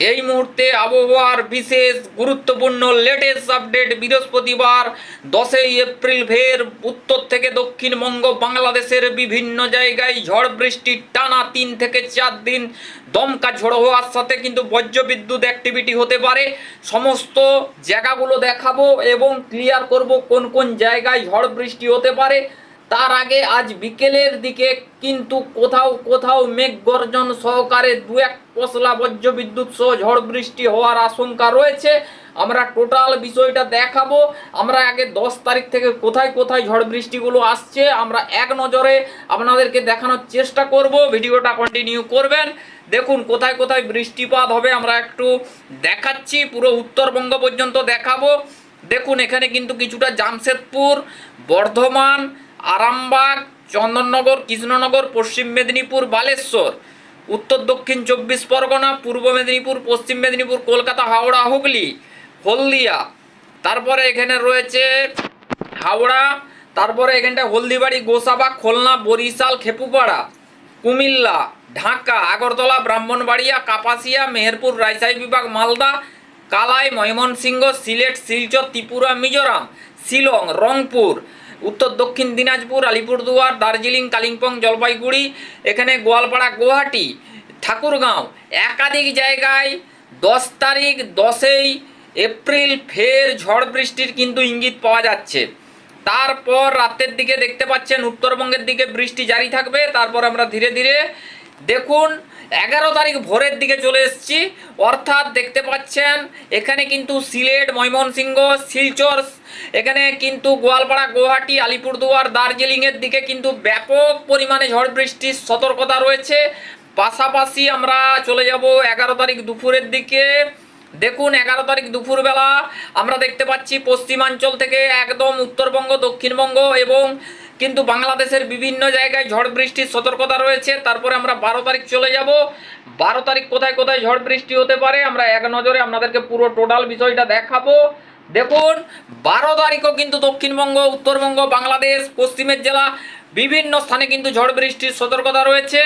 এই মুহূর্তে আবহাওয়ার বিশেষ গুরুত্বপূর্ণ লেটেস্ট আপডেট বৃহস্পতিবার দশই এপ্রিল ফের উত্তর থেকে দক্ষিণবঙ্গ বাংলাদেশের বিভিন্ন জায়গায় ঝড় বৃষ্টি টানা তিন থেকে চার দিন। দমকা ঝড় হওয়ার সাথে কিন্তু বজ্রবিদ্যুৎ অ্যাক্টিভিটি হতে পারে। সমস্ত জায়গাগুলো দেখাবো এবং ক্লিয়ার করব কোন কোন জায়গায় ঝড় বৃষ্টি হতে পারে। তার আগে আজ বিকেলের দিকে কিন্তু কোথাও কোথাও মেঘ গর্জন সহকারে দু এক পশলা বজ্র বিদ্যুৎ সহ ঝড় বৃষ্টি হওয়ার আশঙ্কা রয়েছে। আমরা টোটাল বিষয়টা দেখাবো। আমরা আগে দশ তারিখ থেকে কোথায় কোথায় ঝড় বৃষ্টিগুলো আসছে, আমরা এক নজরে আপনাদেরকে দেখানোর চেষ্টা করব। ভিডিওটা কন্টিনিউ করবেন। দেখুন কোথায় কোথায় বৃষ্টিপাত হবে, আমরা একটু দেখাচ্ছি। পুরো উত্তরবঙ্গ পর্যন্ত দেখাবো। দেখুন এখানে কিন্তু কিছুটা জামশেদপুর, বর্ধমান আরামবাগ, চন্দননগর, কৃষ্ণনগর, পশ্চিম মেদিনীপুর, বালেশ্বর। উত্তর, দক্ষিণ চব্বিশ পরগনা, পূর্ব মেদিনীপুর, পশ্চিম মেদিনীপুর, কলকাতা, হাওড়া, হুগলি, হলদিয়া। তারপরে এখানে রয়েছে হাওড়া, তারপরে এখানটা হলদিবাড়ি, গোসাবা, খুলনা, বরিশাল, খেপুপাড়া, কুমিল্লা, ঢাকা, আগরতলা, ব্রাহ্মণবাড়িয়া, কাপাসিয়া, মেহেরপুর, রাজশাহী বিভাগ, মালদা, কালাই, ময়মনসিংহ, সিলেট, শিলচর, ত্রিপুরা, মিজোরাম, শিলং, রংপুর উত্তর দক্ষিণ দিনাজপুর, আলিপুরদুয়ার, দার্জিলিং, কালিম্পং, জলপাইগুড়ি, এখানে গোয়ালপাড়া, গুয়াহাটি, ঠাকুরগাঁও। একাধিক জায়গায় দশ তারিখ দশই এপ্রিল ফের ঝড় বৃষ্টির কিন্তু ইঙ্গিত পাওয়া যাচ্ছে। তারপর রাতের দিকে দেখতে পাচ্ছেন, উত্তরবঙ্গের দিকে বৃষ্টি জারি থাকবে। তারপর আমরা ধীরে ধীরে দেখুন এগারো তারিখ ভোরের দিকে চলে এসছি। অর্থাৎ দেখতে পাচ্ছেন, এখানে কিন্তু সিলেট, ময়মনসিংহ, শিলচর, এখানে কিন্তু গোয়ালপাড়া, গুয়াহাটি, আলিপুরদুয়ার, দার্জিলিংয়ের দিকে কিন্তু ব্যাপক পরিমাণে ঝড় বৃষ্টির সতর্কতা রয়েছে। পাশাপাশি আমরা চলে যাব এগারো তারিখ দুপুরের দিকে। দেখুন, এগারো তারিখ দুপুরবেলা আমরা দেখতে পাচ্ছি পশ্চিমাঞ্চল থেকে একদম উত্তরবঙ্গ, দক্ষিণবঙ্গ এবং কিন্তু বাংলাদেশের বিভিন্ন জায়গায় ঝড় বৃষ্টির সতর্কতা রয়েছে। তারপরে আমরা বারো তারিখ চলে যাব। বারো তারিখ কোথায় কোথায় ঝড় বৃষ্টি হতে পারে, আমরা এক নজরে আপনাদেরকে পুরো টোটাল বিষয়টা দেখাবো। দেখুন, বারো তারিখও কিন্তু দক্ষিণবঙ্গ, উত্তরবঙ্গ, বাংলাদেশ, পশ্চিমের জেলা বিভিন্ন স্থানে কিন্তু ঝড় বৃষ্টির সতর্কতা রয়েছে।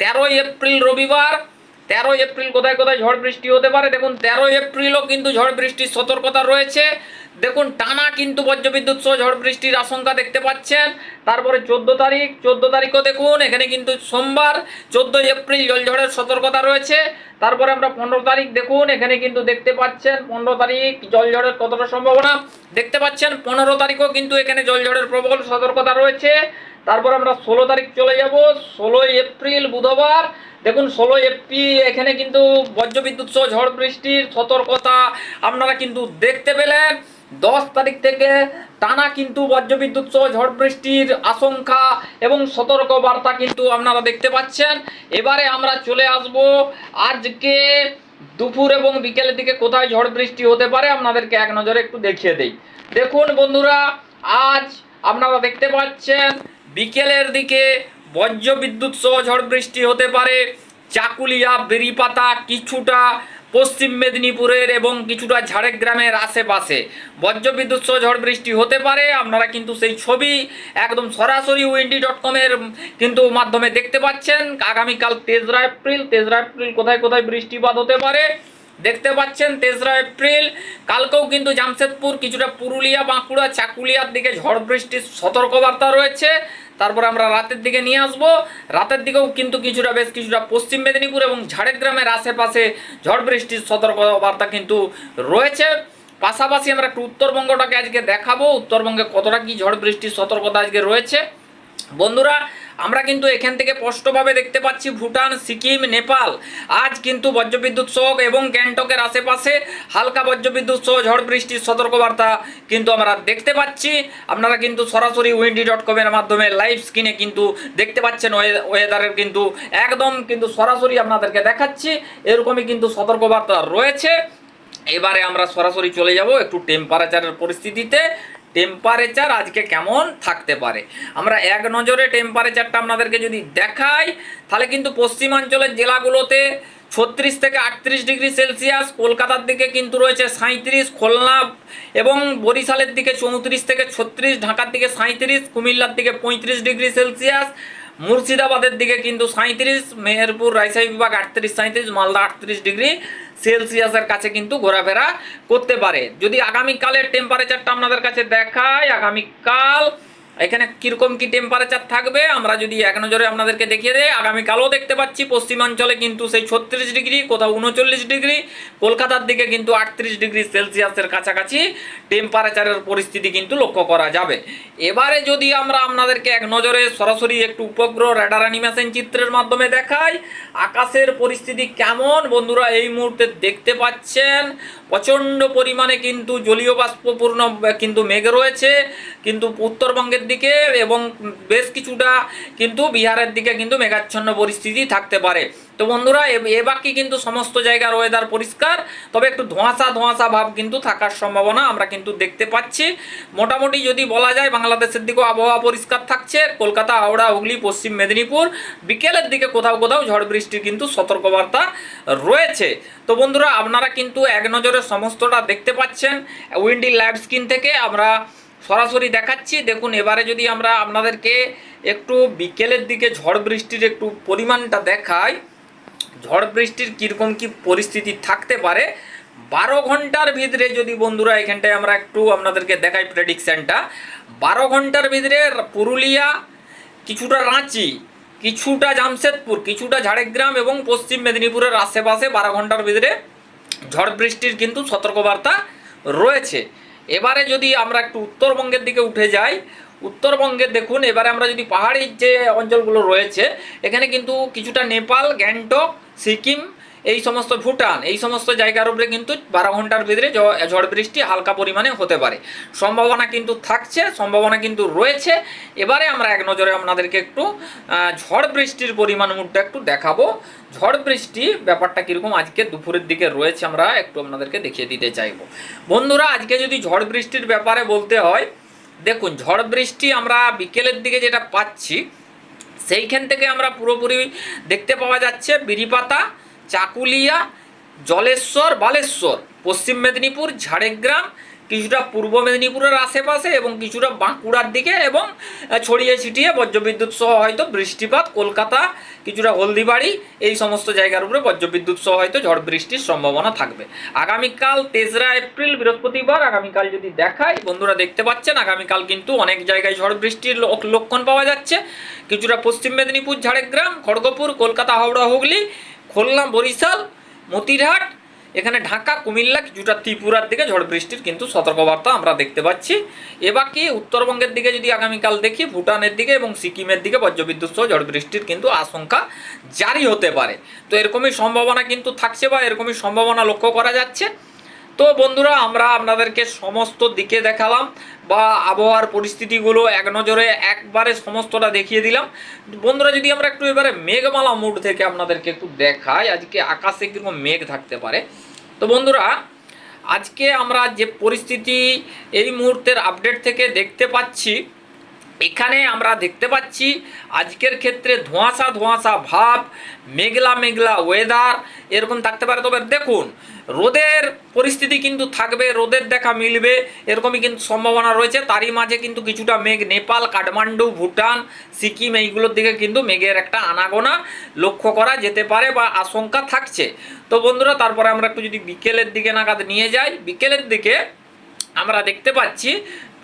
তেরোই এপ্রিল রবিবার তেরো এপ্রিল কোথায় কোথায় ঝড় বৃষ্টি হতে পারে? দেখুন তেরো এপ্রিলও কিন্তু ঝড় বৃষ্টির সতর্কতা রয়েছে। দেখুন, টানা কিন্তু বজ্রবিদ্যুৎ সহ ঝড় বৃষ্টির আশঙ্কা দেখতে পাচ্ছেন। তারপরে চোদ্দ তারিখ, চোদ্দ তারিখও দেখুন, এখানে কিন্তু সোমবার, চোদ্দোই এপ্রিল জলঝড়ের সতর্কতা রয়েছে। তারপরে আমরা পনেরো তারিখ দেখুন, এখানে কিন্তু দেখতে পাচ্ছেন, পনেরো তারিখ জলঝড়ের কতটা সম্ভাবনা? দেখতে পাচ্ছেন, পনেরো তারিখও কিন্তু এখানে জলঝড়ের প্রবল সতর্কতা রয়েছে। তারপর আমরা ষোলো তারিখ চলে যাব, ষোলোই এপ্রিল বুধবার। দেখুন ষোলো এপ্রিল, এখানে কিন্তু বজ্রবিদ্যুৎ সহ ঝড় বৃষ্টির সতর্কতা আপনারা কিন্তু দেখতে পেলেন। দশ তারিখ থেকে টানা কিন্তু বজ্রবিদ্যুৎ সহ ঝড় বৃষ্টির আশঙ্কা এবং সতর্ক বার্তা কিন্তু আপনারা দেখতে পাচ্ছেন। এবারে আমরা চলে আসব। আজকে দুপুর এবং বিকেলের দিকে কোথায় ঝড় বৃষ্টি হতে পারে আপনাদেরকে এক নজরে একটু দেখিয়ে দেই। দেখুন বন্ধুরা, আজ আপনারা দেখতে পাচ্ছেন বিকেলের দিকে বজ্র বিদ্যুৎ সহ ঝড় বৃষ্টি হতে পারে। চাকুলিয়া, বেরিপাতা কিছুটা পশ্চিম মেদিনীপুরের এবং কিছুটা ঝাড়গ্রামের আশেপাশে। বজ্রবিদ্যুৎ সহ ঝড় বৃষ্টি হতে পারে। আপনারা কিন্তু সেই ছবি একদম সরাসরি উইন্ডি ডট কমের কিন্তু মাধ্যমে দেখতে পাচ্ছেন। আগামীকাল তেসরা এপ্রিল। তেসরা এপ্রিল কোথায় কোথায় বৃষ্টিপাত হতে পারে? দেখতে পাচ্ছেন তেসরা এপ্রিল কালকেও কিন্তু জামশেদপুর কিছুটা পুরুলিয়া, বাঁকুড়া, চাকুলিয়ার দিকে ঝড় বৃষ্টির সতর্কবার্তা রয়েছে। তারপর আমরা রাতের দিকে নিয়ে আসব। রাতের দিকেও কিন্তু কিছুটা বেশ কিছুটা পশ্চিম মেদিনীপুর এবং ঝাড়গ্রামের আশেপাশে ঝড় বৃষ্টির সতর্কবার্তা কিন্তু রয়েছে। পাশাপাশি আমরা একটু উত্তরবঙ্গটাকে আজকে দেখাবো। উত্তরবঙ্গে কতটা কি ঝড় বৃষ্টির সতর্কতা আজকে রয়েছে। বন্ধুরা আমরা কিন্তু এখান থেকে স্পষ্টভাবে দেখতে পাচ্ছি ভুটান, সিকিম, নেপাল। আজ কিন্তু বজ্রবিদ্যুৎ সহ এবং গ্যাংটকের আশেপাশে হালকা বজ্রবিদ্যুৎ সহ ঝড় বৃষ্টির সতর্কবার্তা কিন্তু আমরা দেখতে পাচ্ছি। আপনারা কিন্তু সরাসরি উইন্ডি ডট কমের মাধ্যমে লাইভ স্ক্রিনে কিন্তু দেখতে পাচ্ছেন ওয়ে- ওয়েদারের কিন্তু একদম কিন্তু সরাসরি আপনাদেরকে দেখাচ্ছি। এরকমই কিন্তু সতর্কবার্তা রয়েছে। এবারে আমরা সরাসরি চলে যাব একটু টেম্পারেচারের পরিস্থিতিতে। টেম্পারেচার আজকে কেমন থাকতে পারে? আমরা এক নজরে টেম্পারেচারটা আপনাদেরকে যদি দেখাই, তাহলে কিন্তু পশ্চিমাঞ্চলের জেলাগুলোতে ছত্রিশ থেকে আটত্রিশ ডিগ্রি সেলসিয়াস, কলকাতার দিকে কিন্তু রয়েছে সাঁত্রিশ খুলনা এবং বরিশালের দিকে চৌত্রিশ থেকে ছত্রিশ, ঢাকার দিকে সাঁত্রিশ কুমিল্লার দিকে পঁয়ত্রিশ ডিগ্রি সেলসিয়াস মুর্শিদাবাদের দিকে কিন্তু সাঁত্রিশ মেহেরপুর, রাজশাহী বিভাগ আটত্রিশ সাঁত্রিশ মালদা আটত্রিশ ডিগ্রি সেলসিয়াসের কাছে কিন্তু ঘোরাফেরা করতে পারে। যদি আগামীকালের টেম্পারেচারটা আপনাদের কাছে দেখায়, আগামীকাল এখানে কীরকম কি টেম্পারেচার থাকবে? আমরা যদি এক নজরে আপনাদেরকে দেখিয়ে দেয় আগামীকালও দেখতে পাচ্ছি পশ্চিমাঞ্চলে কিন্তু সেই ছত্রিশ ডিগ্রি, কোথাও উনচল্লিশ ডিগ্রি, কলকাতার দিকে কিন্তু আটত্রিশ ডিগ্রি সেলসিয়াসের কাছাকাছি টেম্পারেচারের পরিস্থিতি কিন্তু লক্ষ্য করা যাবে। এবারে যদি আমরা আপনাদেরকে এক নজরে সরাসরি একটু উপগ্রহ রেডার অ্যানিমেশন চিত্রের মাধ্যমে দেখাই, আকাশের পরিস্থিতি কেমন? বন্ধুরা, এই মুহূর্তে দেখতে পাচ্ছেন প্রচণ্ড পরিমাণে কিন্তু জলীয় বাষ্পপূর্ণ, কিন্তু মেঘ রয়েছে, কিন্তু উত্তরবঙ্গের দিকে এবং বেশ কিছুটা কিন্তু বিহারের দিকে কিন্তু মেঘাচ্ছন্ন পরিস্থিতি থাকতে পারে। তো বন্ধুরা, এ- বাকি কিন্তু সমস্ত জায়গার ওয়েদার পরিষ্কার, তবে একটু ধোঁয়াশা ধোঁয়াশা ভাব কিন্তু থাকার সম্ভাবনা আমরা কিন্তু দেখতে পাচ্ছি। মোটামুটি যদি বলা যায়, বাংলাদেশের দিকেও আবহাওয়া পরিষ্কার থাকছে। কলকাতা, হাওড়া, হুগলি, পশ্চিম মেদিনীপুর, বিকেলের দিকে কোথাও কোথাও ঝড় বৃষ্টির কিন্তু সতর্কবার্তা রয়েছে। তো বন্ধুরা, আপনারা কিন্তু এক নজরে সমস্তটা দেখতে পাচ্ছেন। উইন্ডি লাইভ স্ক্রিন থেকে আমরা সরাসরি দেখাচ্ছি। দেখুন, এবারে যদি আমরা আপনাদেরকে একটু বিকেলের দিকে ঝড় বৃষ্টির একটু পরিমাণটা দেখাই ঝড় বৃষ্টির কীরকম কী পরিস্থিতি থাকতে পারে, বারো ঘণ্টার ভিতরে যদি বন্ধুরা এখানটায় আমরা একটু আপনাদেরকে দেখাই প্রেডিকশানটা বারো ঘণ্টার ভিতরে পুরুলিয়া, কিছুটা রাঁচি, কিছুটা জামশেদপুর, কিছুটা ঝাড়গ্রাম এবং পশ্চিম মেদিনীপুরের আশেপাশে বারো ঘণ্টার ভিতরে ঝড় বৃষ্টির কিন্তু সতর্কবার্তা রয়েছে। এবারে যদি আমরা একটু উত্তরবঙ্গের দিকে উঠে যাই উত্তরবঙ্গে দেখুন, এবারে আমরা যদি পাহাড়ি যে অঞ্চলগুলো রয়েছে, এখানে কিন্তু কিছুটা নেপাল, গ্যাংটক, সিকিম, এই সমস্ত ভুটান, এই সমস্ত জায়গার উপরে কিন্তু বারো ঘণ্টার ভিতরে ঝড় বৃষ্টি হালকা পরিমাণে হতে পারে। সম্ভাবনা কিন্তু থাকছে, সম্ভাবনা কিন্তু রয়েছে। এবারে আমরা এক নজরে আপনাদেরকে একটু ঝড় বৃষ্টির পরিমাণ মুডটা একটু দেখাবো। ঝড় বৃষ্টি ব্যাপারটা কীরকম আজকে দুপুরের দিকে রয়েছে, আমরা একটু আপনাদেরকে দেখিয়ে দিতে চাইব। বন্ধুরা, আজকে যদি ঝড় বৃষ্টির ব্যাপারে বলতে হয় দেখুন ঝড় বৃষ্টি আমরা বিকেলের দিকে যেটা পাচ্ছি, সেইখান থেকে আমরা পুরোপুরি দেখতে পাওয়া যাচ্ছে বিরিপাতা, চাকুলিয়া, জলেশ্বর, বালেশ্বর, পশ্চিম মেদিনীপুর, ঝাড়গ্রাম কিছুটা পূর্ব মেদিনীপুরের আশেপাশে এবং কিছুটা বাঁকুড়ার দিকে এবং ছড়িয়ে ছিটিয়ে বজ্রবিদ্যুৎ সহ হয়তো বৃষ্টিপাত, কলকাতা, কিছুটা হলদিবাড়ি, এই সমস্ত জায়গার উপরে বজ্রবিদ্যুৎ সহ হয়তো ঝড় বৃষ্টির সম্ভাবনা থাকবে। আগামীকাল তেসরা এপ্রিল, বৃহস্পতিবার, আগামীকাল যদি দেখাই, বন্ধুরা দেখতে পাচ্ছেন, আগামীকাল কিন্তু অনেক জায়গায় ঝড় বৃষ্টির লক্ষণ পাওয়া যাচ্ছে। কিছুটা পশ্চিম মেদিনীপুর, ঝাড়গ্রাম, খড়গপুর, কলকাতা, হাওড়া, হুগলি, খুলনা, বরিশাল, মতিরহাট এখানে ঢাকা, কুমিল্লা, কিছুটা ত্রিপুরার দিকে ঝড় বৃষ্টির কিন্তু সতর্কবার্তা আমরা দেখতে পাচ্ছি। এবার কি উত্তরবঙ্গের দিকে যদি আগামীকাল দেখি, ভুটানের দিকে এবং সিকিমের দিকে বজ্রবিদ্যুৎ সহ ঝড় বৃষ্টির কিন্তু আশঙ্কা জারি হতে পারে। তো এরকমই সম্ভাবনা কিন্তু থাকছে বা এরকমই সম্ভাবনা লক্ষ্য করা যাচ্ছে। তো বন্ধুরা, আমরা আপনাদেরকে সমস্ত দিকে দেখালাম বা আবহাওয়ার পরিস্থিতিগুলো এক নজরে একবারে সমস্তটা দেখিয়ে দিলাম। বন্ধুরা, যদি আমরা একটু এবারে মেঘমালা মুড থেকে আপনাদেরকে একটু দেখাই, আজকে আকাশে কীরকম মেঘ থাকতে পারে। তো বন্ধুরা, আজকে আমরা যে পরিস্থিতি এই মুহূর্তের আপডেট থেকে দেখতে পাচ্ছি এখানে আমরা দেখতে পাচ্ছি আজকের ক্ষেত্রে ধোঁয়াশা ধোঁয়াশা ভাব, মেঘলা মেঘলা ওয়েদার এরকম থাকতে পারে। তবে দেখুন, রোদের পরিস্থিতি কিন্তু থাকবে, রোদের দেখা মিলবে, এরকমই কিন্তু সম্ভাবনা রয়েছে। তারই মাঝে কিন্তু কিছুটা মেঘ, নেপাল, কাঠমান্ডু, ভুটান, সিকিম এইগুলোর দিকে কিন্তু মেঘের একটা আনাগোনা লক্ষ্য করা যেতে পারে বা আশঙ্কা থাকছে। তো বন্ধুরা, তারপরে আমরা একটু যদি বিকেলের দিকে নাগাদ নিয়ে যাই। বিকেলের দিকে আমরা দেখতে পাচ্ছি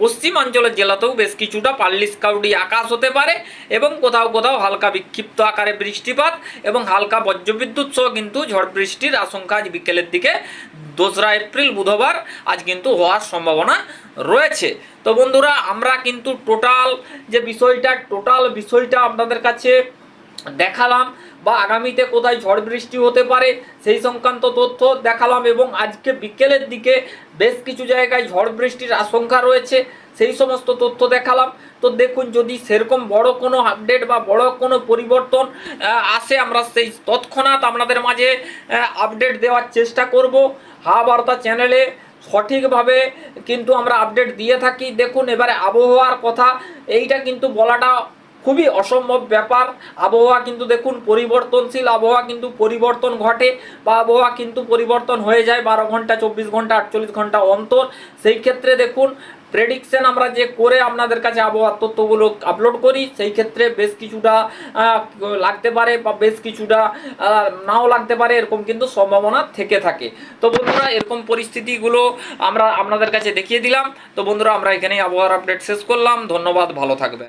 পশ্চিমাঞ্চলের জেলাতেও বেশ কিছুটা পাল্লিস কাউডি আকাশ হতে পারে এবং কোথাও কোথাও হালকা বিক্ষিপ্ত আকারে বৃষ্টিপাত এবং হালকা বজ্রবিদ্যুৎ সহ কিন্তু ঝড় বৃষ্টির আশঙ্কা আজ বিকেলের দিকে। দোসরা এপ্রিল, বুধবার আজ কিন্তু হওয়ার সম্ভাবনা রয়েছে। তো বন্ধুরা, আমরা কিন্তু টোটাল যে বিষয়টা টোটাল বিষয়টা আপনাদের কাছে দেখালাম বা আগামীতে কোথায় ঝড় বৃষ্টি হতে পারে, সেই সংক্রান্ত তথ্য দেখালাম এবং আজকে বিকেলের দিকে বেশ কিছু জায়গায় ঝড় বৃষ্টির আশঙ্কা রয়েছে, সেই সমস্ত তথ্য দেখালাম। তো দেখুন, যদি সেরকম বড় কোনো আপডেট বা বড় কোনো পরিবর্তন আসে, আমরা সেই তৎক্ষণাৎ আপনাদের মাঝে আপডেট দেওয়ার চেষ্টা করব। হা বার্তা চ্যানেলে সঠিকভাবে কিন্তু আমরা আপডেট দিয়ে থাকি। দেখুন, এবারে আবহাওয়ার কথা, এইটা কিন্তু বলাটা খুবই অসম্ভব ব্যাপার। আবহাওয়া কিন্তু দেখুন পরিবর্তনশীল, আবহাওয়া কিন্তু পরিবর্তন ঘটে বা আবহাওয়া কিন্তু পরিবর্তন হয়ে যায় বারো ঘণ্টা, চব্বিশ ঘণ্টা, আটচল্লিশ ঘণ্টা অন্তর। সেই ক্ষেত্রে দেখুন প্রেডিকশন আমরা যে করে আপনাদের কাছে আবহাওয়ার তথ্যগুলো আপলোড করি, সেই ক্ষেত্রে বেশ কিছুটা লাগতে পারে বা বেশ কিছুটা নাও লাগতে পারে, এরকম কিন্তু সম্ভাবনা থেকে থাকে। তো বন্ধুরা, এরকম পরিস্থিতিগুলো আমরা আপনাদের কাছে দেখিয়ে দিলাম। তো বন্ধুরা, আমরা এখানেই আবহাওয়ার আপডেট শেষ করলাম। ধন্যবাদ, ভালো থাকবে